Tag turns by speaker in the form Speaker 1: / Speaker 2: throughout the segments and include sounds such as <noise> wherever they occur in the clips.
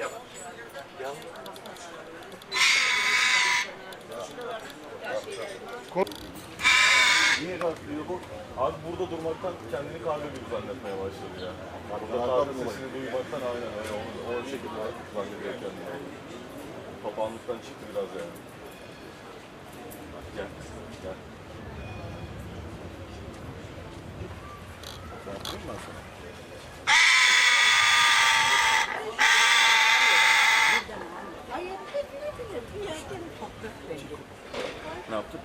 Speaker 1: yap. Yap. Niye kalkıyor bu? Abi burada durmaktan kendini karga gibi zannetmeye başladı ya. Burada karga sesini duymaktan aynen öyle. O, o şekilde zannediyor kendini. Papağanlıktan çıktı biraz yani. Gel kızım gel. Yaptın mı sana?
Speaker 2: Ne
Speaker 1: yaptın?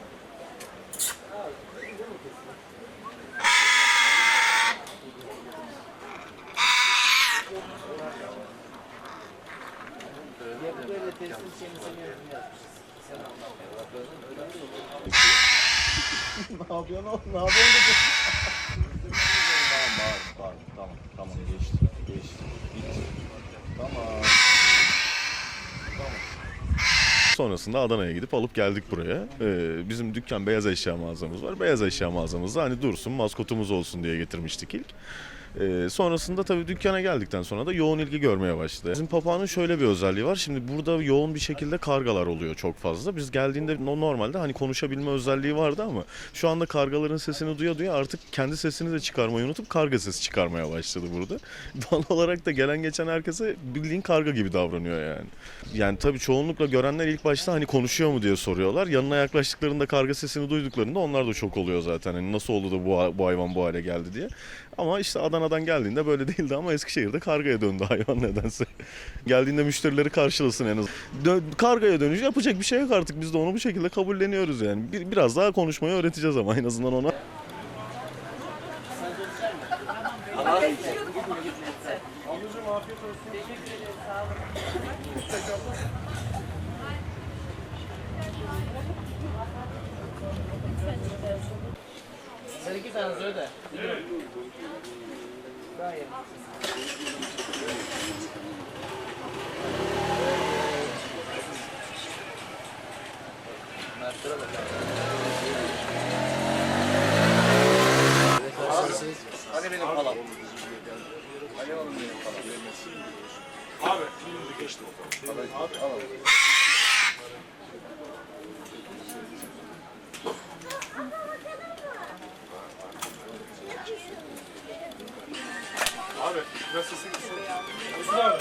Speaker 3: ne yapıyorsun oğlum? Ne yapıyorsun? tamam bağır, bağır. Tamam, tamam geçti. Geçti. Bitti. Tamam.
Speaker 4: Sonrasında Adana'ya gidip alıp geldik buraya. Ee, bizim dükkan beyaz eşya mağazamız var. Beyaz eşya mağazamızda hani dursun maskotumuz olsun diye getirmiştik ilk. Ee, sonrasında tabii dükkana geldikten sonra da yoğun ilgi görmeye başladı. Bizim papağanın şöyle bir özelliği var. Şimdi burada yoğun bir şekilde kargalar oluyor çok fazla. Biz geldiğinde no- normalde hani konuşabilme özelliği vardı ama şu anda kargaların sesini duya duya artık kendi sesini de çıkarmayı unutup karga sesi çıkarmaya başladı burada. <laughs> Doğal olarak da gelen geçen herkese bildiğin karga gibi davranıyor yani. Yani tabii çoğunlukla görenler ilk başta hani konuşuyor mu diye soruyorlar. Yanına yaklaştıklarında karga sesini duyduklarında onlar da şok oluyor zaten. Hani nasıl oldu da bu, bu hayvan bu hale geldi diye. Ama işte Adana'dan geldiğinde böyle değildi ama Eskişehir'de kargaya döndü hayvan nedense. geldiğinde müşterileri karşılasın en az. Dö- kargaya dönüş yapacak bir şey yok artık. Biz de onu bu şekilde kabulleniyoruz yani. Bir, biraz daha konuşmayı öğreteceğiz ama en azından ona.
Speaker 5: Sen iki tane söyle de. Hani benim palam? Hani oğlum benim palam? Abi, geçti o Alalım. abi. Nasılsın? Nasılsın abi?